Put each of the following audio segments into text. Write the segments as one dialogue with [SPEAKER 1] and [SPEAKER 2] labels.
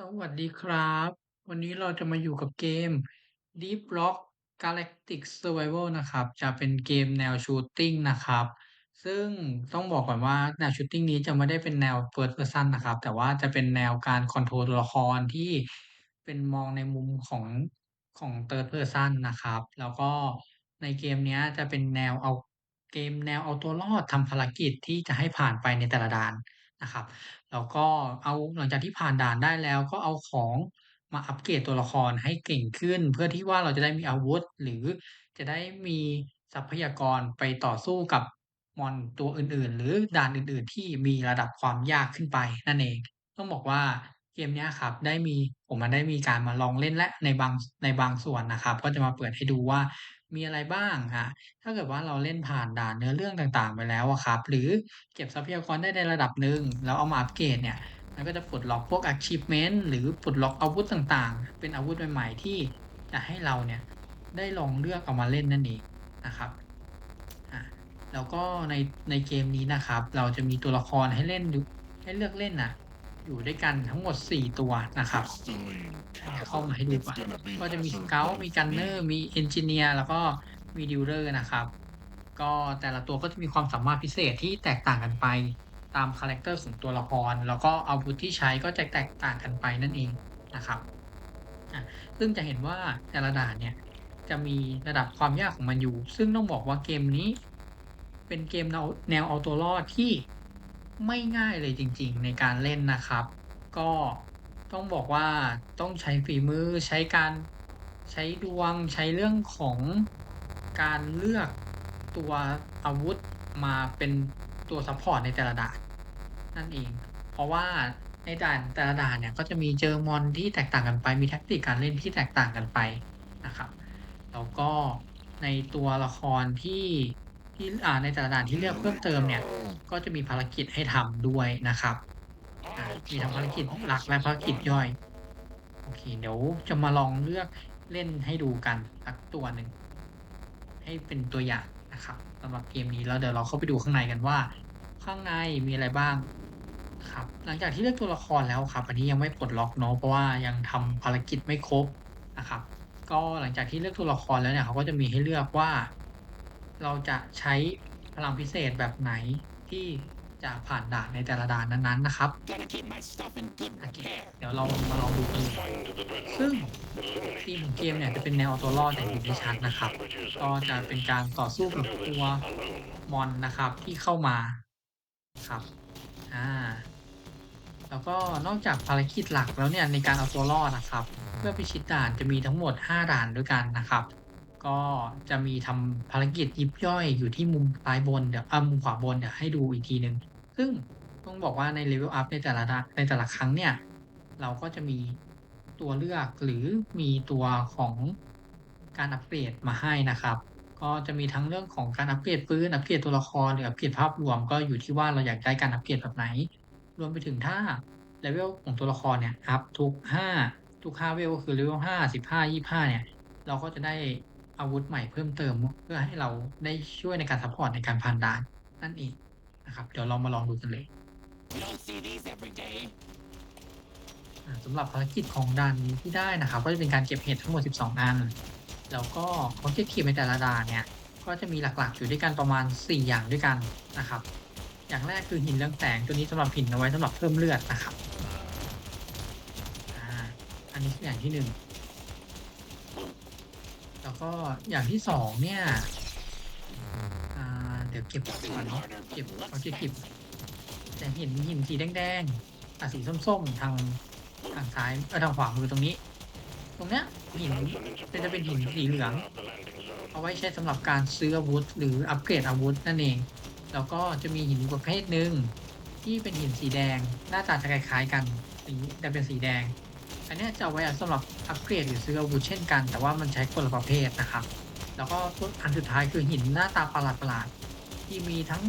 [SPEAKER 1] สวัสดีครับ วันนี้เราจะมาอยู่กับเกม Deep Rock Galactic Survival นะครับ จะเป็นเกมแนว Shooting นะครับ ซึ่งต้องบอกก่อนว่าแนว Shooting นี้จะไม่ได้เป็นแนว First Person นะครับ แต่ว่าจะเป็นแนวการคอนโทรลตัวละครที่เป็นมองในมุมของของ Third Person นะครับ แล้วก็ในเกมนี้จะเป็นแนวเอาเกมแนวเอาตัวรอดทำภารกิจที่จะให้ผ่านไปในแต่ละด่าน นะครับ แล้วก็เอาหลังจากที่ผ่านด่านได้แล้ว ก็เอาของมาอัปเกรดตัวละครให้เก่งขึ้น เพื่อที่ว่าเราจะได้มีอาวุธ หรือจะได้มีทรัพยากรไปต่อสู้กับมอนตัวอื่นๆ หรือด่านอื่นๆ ที่มีระดับความยากขึ้นไปนั่นเอง ต้องบอกว่าเกมนี้ครับได้มีผมอะได้มีการมาลองเล่นแล้วในบางในบางส่วนนะครับ ก็จะมาเปิดให้ดูว่า มีอะไรบ้างอ่าถ้าเกิดว่าเราเล่นผ่านด่านเนื้อเรื่องต่าง ๆ ไปแล้วอะครับ หรือเก็บทรัพยากรได้ในระดับหนึ่ง แล้วเอามาอัปเกรดเนี่ย มันก็จะปลดล็อกพวก Achievement หรือปลดล็อกอาวุธต่างๆ เป็นอาวุธใหม่ๆ ที่จะให้เราเนี่ยได้ลองเลือกเอามาเล่นนั่นเองนะครับอ่าแล้วก็ในในเกมนี้นะครับ เราจะมีตัวละครให้เล่นดูให้เลือกเล่นน่ะ อยู่ด้วยกันทั้งหมด 4 ตัวนะครับเดี๋ยวเข้ามาให้ดูก่อนก็จะมี Scout มี Gunner มี Engineer แล้วก็มี Dealer นะครับ ก็แต่ละตัวก็จะมีความสามารถพิเศษที่แตกต่างกันไป ตามคาแรกเตอร์ของตัวละคร แล้วก็อาวุธที่ใช้ก็จะแตกต่างกันไปนั่นเองนะครับอ่าซึ่งจะเห็นว่าแต่ละด่านเนี่ยจะมีระดับความยากของมันอยู่ ซึ่งต้องบอกว่าเกมนี้ เป็นเกมแนวแนวเอาตัวรอดที่ ไม่ง่ายเลยจริงๆ ในการเล่นนะครับ ก็ต้องบอกว่าต้องใช้ฝีมือใช้การใช้ดวงใช้เรื่องของการเลือกตัวอาวุธมาเป็นตัวซัปพอร์ตในแต่ละด่านนั่นเอง เพราะว่าในด่านแต่ละด่านเนี่ยก็จะมีเจอมอนที่แตกต่างกันไป มีแท็กติกการเล่นที่แตกต่างกันไปนะครับ แล้วก็ในตัวละครที่ ที่อ่าในแต่ละด่านที่เลือกเพิ่มเติมเนี่ย ก็จะมีภารกิจให้ทำด้วยนะครับมีทั้งภารกิจหลักและภารกิจย่อย โอเค เดี๋ยวจะมาลองเลือกเล่นให้ดูกันสักตัวหนึ่งให้เป็นตัวอย่างนะครับสำหรับเกมนี้แล้วเดี๋ยวเราเข้าไปดูข้างในกันว่า ข้างในมีอะไรบ้างครับ หลังจากที่เลือกตัวละครแล้วครับ อันนี้ยังไม่ปลดล็อกเนาะเพราะว่ายังทำภารกิจไม่ครบนะครับ ก็หลังจากที่เลือกตัวละครแล้วเนี่ยเขาก็จะมีให้เลือกว่า เราจะใช้พลังพิเศษแบบไหนที่จะผ่านด่านในแต่ละด่านนั้นๆนะครับ เดี๋ยวเรามาลองดูกันเลยซึ่งธีมของเกมเนี่ยจะเป็นแนวเอตัวรอดอย่างเห็นได้ชัดนะครับ ก็จะเป็นการต่อสู้กับตัวมอนนะครับที่เข้ามาครับ อ่า แล้วก็นอกจากภารกิจหลักแล้วเนี่ยในการเอาตัวรอดอะครับ เพื่อพิชิตด่านจะมีทั้งหมด 5 ด่านด้วยกันนะครับ ก็จะมีทำภารกิจยิบย่อยอยู่ที่มุมซ้ายบนเดี๋ยวอ่ามุมขวาบนเดี๋ยวให้ดูอีกทีหนึ่งซึ่งต้องบอกว่าใน level up ในแต่ละในแต่ละครั้งเนี่ย เราก็จะมีตัวเลือกหรือมีตัวของการอัปเกรดมาให้นะครับ ก็จะมีทั้งเรื่องของการอัปเกรดปืนอัปเกรดตัวละครหรืออัปเกรดภาพรวมก็อยู่ที่ว่าเราอยากได้การอัปเกรดแบบไหน รวมไปถึงถ้า level ของตัวละครเนี่ยอัปทุก 5 ทุก5เวลก็คือ level 5 15 25เนี่ยเราก็จะได้ อาวุธใหม่เพิ่มเติมเพื่อให้เราได้ช่วยในการซัปพอร์ตในการผ่านด่านนั่นเองนะครับเดี๋ยวเรามาลองดูกันเลยสำหรับภารกิจของด่านนี้ที่ได้นะครับ ก็จะเป็นการเก็บเห็ดทั้งหมด 12 อัน แล้วก็ objective ในแต่ละด่านเนี่ยก็จะมีหลักๆอยู่ด้วยกันประมาณ 4 อย่างด้วยกันนะครับ อย่างแรกคือหินเรืองแสงตัวนี้สำหรับหินเอาไว้สำหรับเพิ่มเลือดนะครับอ,อันนี้คืออย่างที่1 แล้วก็อย่างที่2เนี่ยเดี๋ยวเก็บก่อนเนาะเก็บ objective จะเห็นหินสีแดงๆอ่สีส้มๆทางทางซ้ายเออทางขวามือตรงนี้ ตรงเนี้ยหินมันจะเป็นหินสีเหลือง เอาไว้ใช้สำหรับการซื้ออาวุธ หรืออัปเกรดอาวุธนั่นเอง แล้วก็จะมีหินอีกประเภทหนึ่งที่เป็นหินสีแดง หน้าตาจะคล้ายๆกันสีแต่เป็นสีแดง อันนี้จะเอาไว้สำหรับอัปเกรดหรือซื้ออาวุธเช่นกัน แต่ว่ามันใช้คนละประเภทนะครับ แล้วก็ตัวอันสุดท้ายคือหินหน้าตาประหลาดๆที่มีทั้ง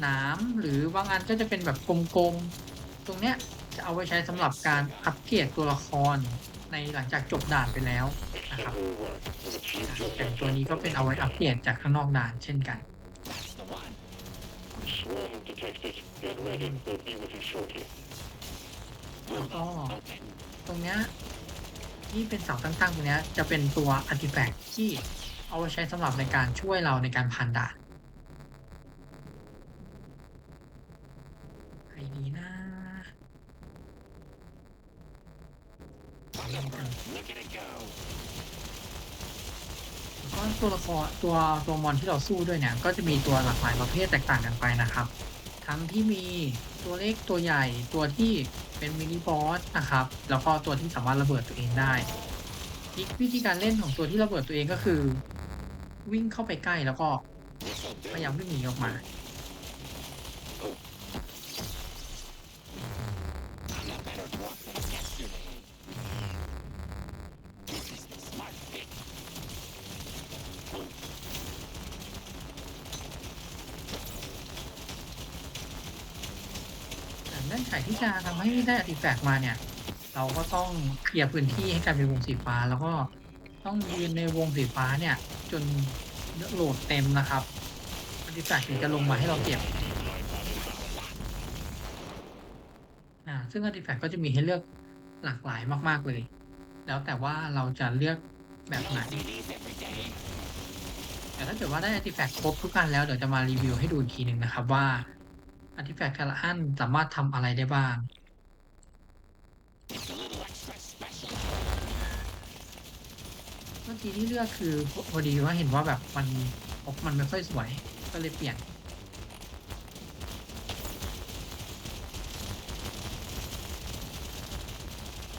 [SPEAKER 1] หนามหรือบางอันก็จะเป็นแบบกลมๆ ตรงเนี้ยจะเอาไว้ใช้สำหรับการอัปเกรดตัวละครในหลังจากจบด่านไปแล้วนะครับอ่าอย่งตัวนี้ก็เป็นเอาไว้อัปเกรดจากข้างนอกด่านเช่นกัน แล้วก็ ตรงเนี้ยที่เป็นเสาตั้งๆตรงเนี้ยจะเป็นตัวอาร์ติแฟกต์ที่เอาไว้ใช้สำหรับในการช่วยเราในการผ่านด่านใครดีนะแล้วก็ตัวละครตัวตัวมอนที่เราสู้ด้วยเนี่ย ก็จะมีตัวหลากหลายประเภทแตกต่างกันไปนะครับ ทั้งที่มีตัวเล็กตัวใหญ่ตัวที่เป็นมินิบอสนะครับ แล้วก็ตัวที่สามารถระเบิดตัวเองได้อีกวิธีการเล่นของตัวที่ระเบิดตัวเองก็คือ วิ่งเข้าไปใกล้แล้วก็พยายามวิ่งหนีออกมา เงื่อนไขที่จะทำให้ได้อติแฟกมาเนี่ย เราก็ต้องเคลียร์พื้นที่ให้กลายเป็นวงสีฟ้า แล้วก็ต้องยืนในวงสีฟ้าเนี่ย จนโหลดเต็มนะครับอติแฟกถึงจะลงมาให้เราเก็บอ่าซึ่งอติแฟกก็จะมีให้เลือกหลากหลายมาก ๆเลย แล้วแต่ว่าเราจะเลือกแบบไหนแต่ถ้าเกิดว่าได้อาร์ติแฟกต์ครบทุกอันแล้วเดี๋ยวจะมารีวิวให้ดูอีกทีหนึ่งนะครับว่า อาร์ติแฟกต์แต่ละอันสามารถทำอะไรได้บ้างเมื่อกี้ที่เลือกคือพอดีว่าเห็นว่าแบบมันปกมันไม่ค่อยสวยก็เลยเปลี่ยน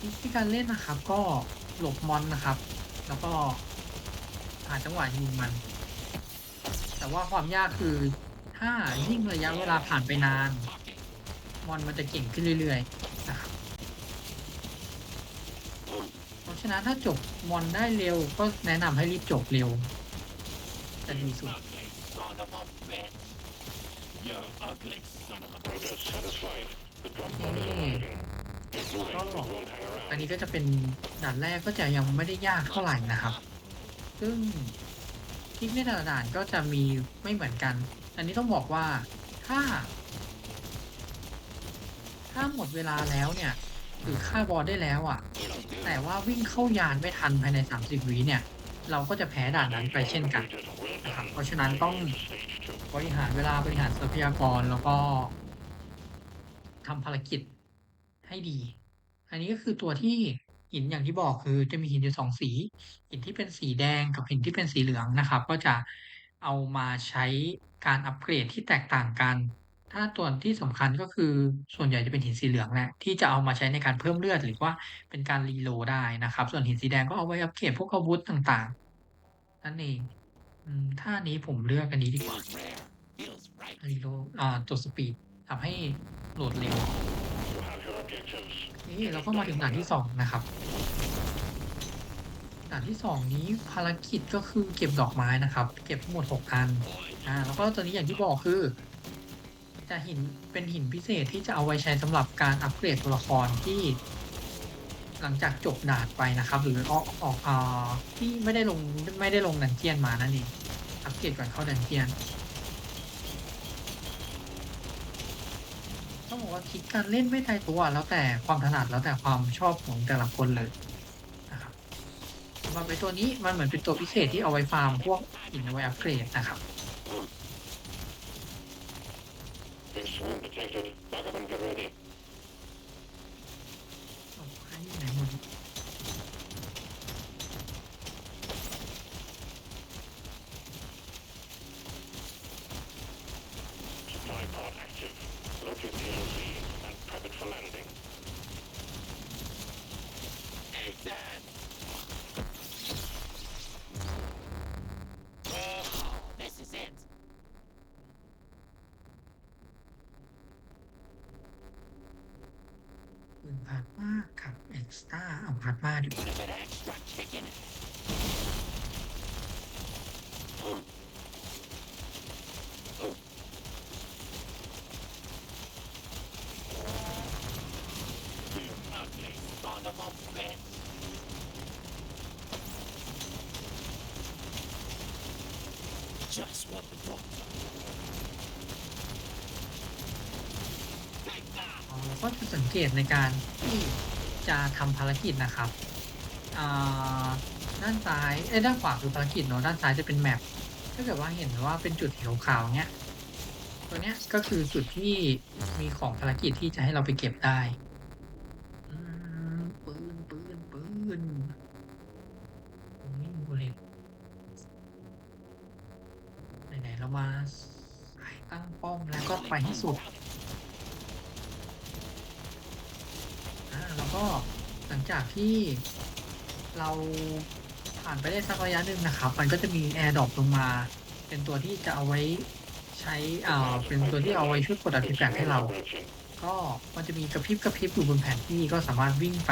[SPEAKER 1] วิธีการเล่นนะครับ ก็หลบมอนนะครับ แล้วก็หาจังหวะยิงมัน แต่ว่าความยากคือ ถ้ายิ่งระยะเวลาผ่านไปนาน มอนมันจะเก่งขึ้นเรื่อยๆนะครับเพราะฉะนั้นถ้าจบมอนได้เร็วก็แนะนำให้รีบจบเร็ว จะดีสุด ก็อันนี้ก็จะเป็นด่านแรกก็จะยังไม่ได้ยากเท่าไหร่นะครับ ซึ่ง ทริคในแต่ละด่านก็จะมีไม่เหมือนกัน อันนี้ต้องบอกว่าถ้า ถ้าหมดเวลาแล้วเนี่ยหรือฆ่าบอสได้แล้วอะ แต่ว่าวิ่งเข้ายานไม่ทันภายใน 30วิเนี่ย เราก็จะแพ้ด่านนั้นไปเช่นกันนะครับเพราะฉะนั้นต้องบริหารเวลาบริหารทรัพยากรแล้วก็ทำภารกิจให้ดี อันนี้ก็คือตัวที่ หินอย่างที่บอกคือจะมีหินอยู่สองสี หินที่เป็นสีแดงกับหินที่เป็นสีเหลืองนะครับ ก็จะเอามาใช้การอัปเกรดที่แตกต่างกัน ถ้าตัวที่สำคัญก็คือส่วนใหญ่จะเป็นหินสีเหลืองแหละที่จะเอามาใช้ในการเพิ่มเลือดหรือว่าเป็นการรีโหลดได้นะครับ ส่วนหินสีแดงก็เอาไว้อัปเกรดพวกอาวุธต่างๆ นั่นเองอืมถ้าอันนี้ผมเลือกอันนี้ดีกว่ารีโหลดอ่าตัวสปีด ทำให้โหลดเร็วนี่เราก็มาถึงด่านที่สองนะครับด่านที่สองนี้ภารกิจก็คือเก็บดอกไม้นะครับ เก็บทั้งหมดหกอันอ่าแล้วก็ตัวนี้อย่างที่บอกคือ จะหินเป็นหินพิเศษที่จะเอาไว้ใช้สำหรับการอัปเกรดตัวละครที่ หลังจากจบด่านไปนะครับ หรือออกออกอ่าที่ไม่ได้ลงไม่ได้ลงดันเจียนมานั่นเองอัปเกรดก่อนเข้าดันเจียน ต้องบอกว่าคิดการเล่นไม่ตายตัวแล้วแต่ความถนัดแล้วแต่ความชอบของแต่ละคนเลยนะครับสำหรับไอ้ตัวนี้มันเหมือนเป็นตัวพิเศษที่เอาไว้ฟาร์มพวกอินเอาไว้อัปเกรดนะครับ เอาให้ไหนหมดปืนพาร์ตมากับเอ็กซ์ต้า เอาพาร์ตมาดีกว่าอ๋อก็จะสังเกตในการที่ จะทำภารกิจนะครับด้านซ้ายเอ๊ยด้านขวาคือภารกิจเนาะด้านซ้ายจะเป็น map ถ้าเกิดว่าเห็นว่าเป็นจุดสีขาวๆเงี้ยตัวเนี้ยก็คือจุดที่มีของภารกิจที่จะให้เราไปเก็บได้อืมปืนปืนปืนโอ้โฮบุลเลตไหนๆเรามาตั้งป้อมแล้วก็ไปให้สุด อา แล้วก็ หลังจากที่เราผ่านไปได้สักระยะหนึ่งนะครับ มันก็จะมี Air Drop ลงมา เป็นตัวที่จะเอาไว้ใช้อ่าเป็นตัวที่เอาไว้ช่วยกดอาร์ติแฟกให้เรา ก็มันจะมีกระพริบๆอยู่บนแผนที่ก็สามารถวิ่งไป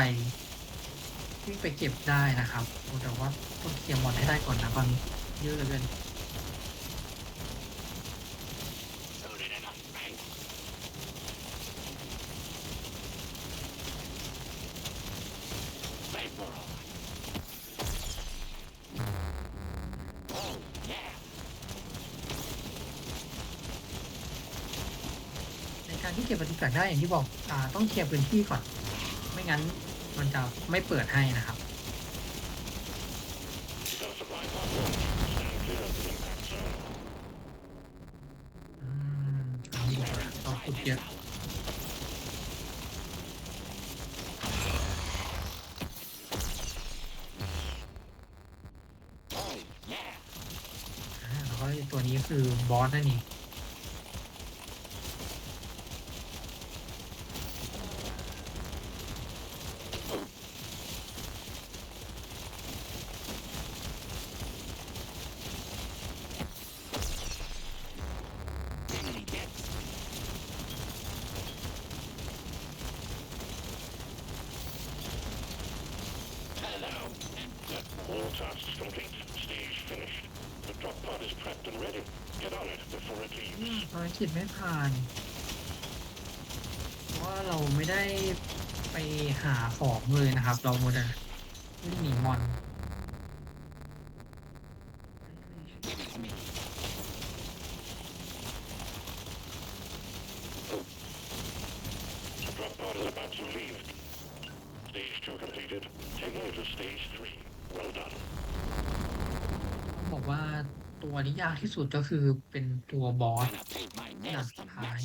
[SPEAKER 1] วิ่งไปเก็บได้นะครับแต่ว่าต้องเคลียร์มอนให้ได้ก่อนนะตอนนี้เยอะเหลือเกิน เก็บอาร์ติแฟกได้อย่างที่บอกอ่าต้องเคลียร์พื้นที่ก่อน ไม่งั้นมันจะไม่เปิดให้นะครับ อืมเอาดีกว่าเราขุดเยอะอาแล้วก็ตัวนี้คือบอสนั่นเอง กิจไม่ผ่าน เพราะว่าเราไม่ได้ไปหาของเลยนะครับ เรามัวแต่วิ่งหนีมอนบอกว่าตัวที่ยากที่สุดก็คือเป็นตัวบอส ด่านสุดท้าย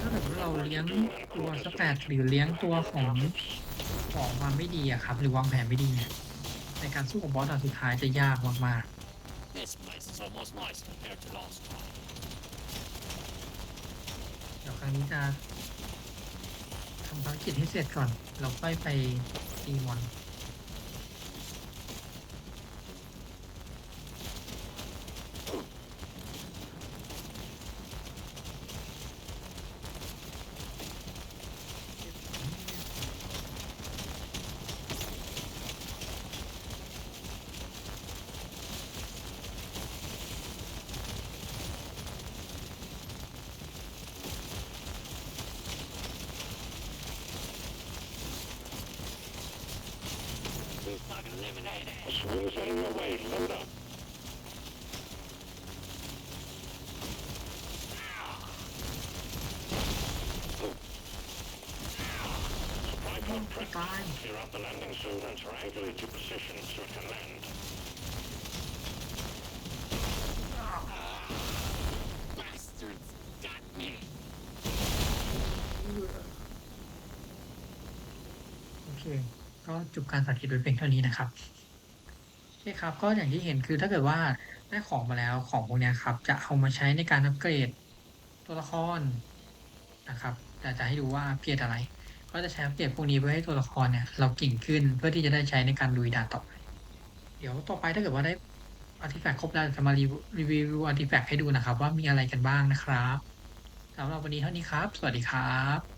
[SPEAKER 1] ถ้าเกิดว่าเราเลี้ยงตัวสแตทหรือเลี้ยงตัวของของมาไม่ดีอะครับ หรือวางแผนไม่ดีเนี่ยในการสู้กับบอสด่านสุดท้ายจะยากมากๆเดี๋ยวครั้งนี้จะทำภารกิจให้เสร็จก่อน เราค่อยไปตีมอน
[SPEAKER 2] Clear out the landing zone and triangulate your position so it can land.
[SPEAKER 3] Bastards got me.
[SPEAKER 1] โอเค ก็จบการสาธิตไว้เพียงเท่านี้นะครับโอเคครับ ก็อย่างที่เห็นคือถ้าเกิดว่าได้ของมาแล้วของพวกเนี้ยครับ จะเอามาใช้ในการอัปเกรดตัวละครนะครับแต่จะให้ดูว่าอัปเกรดอะไร ก็จะใช้อัปเกรดพวกนี้เพื่อให้ตัวละครเนี่ย เราเก่งขึ้นเพื่อที่จะได้ใช้ในการลุยด่านต่อไป เดี๋ยวต่อไปถ้าเกิดว่าได้อาร์ติแฟกต์ครบแล้วจะมารีวิวรีวิวอาร์ติแฟกต์ให้ดูนะครับ ว่ามีอะไรกันบ้างนะครับสำหรับวันนี้เท่านี้ครับ สวัสดีครับ